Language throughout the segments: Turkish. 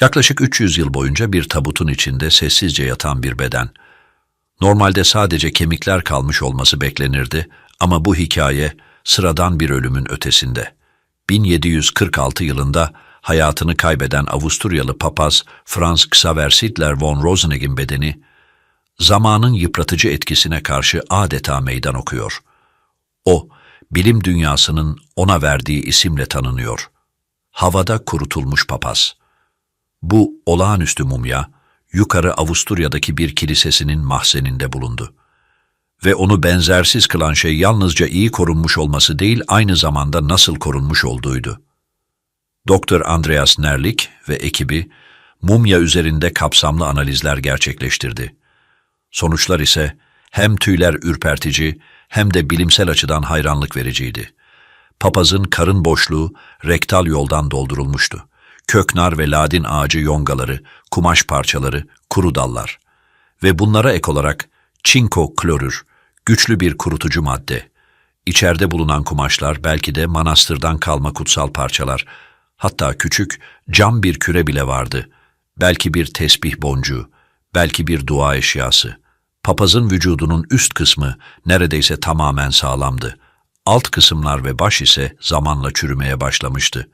Yaklaşık 300 yıl boyunca bir tabutun içinde sessizce yatan bir beden. Normalde sadece kemikler kalmış olması beklenirdi ama bu hikaye sıradan bir ölümün ötesinde. 1746 yılında hayatını kaybeden Avusturyalı papaz Franz Xaver Sidler von Roseneg'in bedeni, zamanın yıpratıcı etkisine karşı adeta meydan okuyor. O, bilim dünyasının ona verdiği isimle tanınıyor. Havada kurutulmuş papaz. Bu olağanüstü mumya, yukarı Avusturya'daki bir kilisesinin mahzeninde bulundu. Ve onu benzersiz kılan şey yalnızca iyi korunmuş olması değil, aynı zamanda nasıl korunmuş olduğuydu. Dr. Andreas Nerlik ve ekibi, mumya üzerinde kapsamlı analizler gerçekleştirdi. Sonuçlar ise hem tüyler ürpertici hem de bilimsel açıdan hayranlık vericiydi. Papazın karın boşluğu rektal yoldan doldurulmuştu. Köknar ve ladin ağacı yongaları, kumaş parçaları, kuru dallar. Ve bunlara ek olarak çinko klorür, güçlü bir kurutucu madde. İçeride bulunan kumaşlar belki de manastırdan kalma kutsal parçalar. Hatta küçük, cam bir küre bile vardı. Belki bir tesbih boncuğu, belki bir dua eşyası. Papazın vücudunun üst kısmı neredeyse tamamen sağlamdı. Alt kısımlar ve baş ise zamanla çürümeye başlamıştı.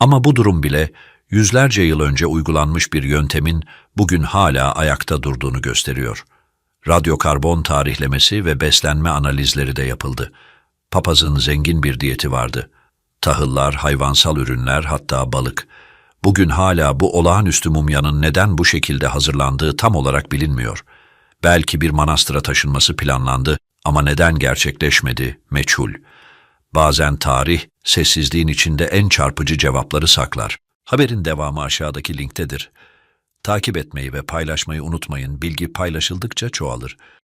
Ama bu durum bile yüzlerce yıl önce uygulanmış bir yöntemin bugün hala ayakta durduğunu gösteriyor. Radyokarbon tarihlemesi ve beslenme analizleri de yapıldı. Papazın zengin bir diyeti vardı. Tahıllar, hayvansal ürünler, hatta balık. Bugün hala bu olağanüstü mumyanın neden bu şekilde hazırlandığı tam olarak bilinmiyor. Belki bir manastıra taşınması planlandı ama neden gerçekleşmedi meçhul. Bazen tarih, sessizliğin içinde en çarpıcı cevapları saklar. Haberin devamı aşağıdaki linktedir. Takip etmeyi ve paylaşmayı unutmayın. Bilgi paylaşıldıkça çoğalır.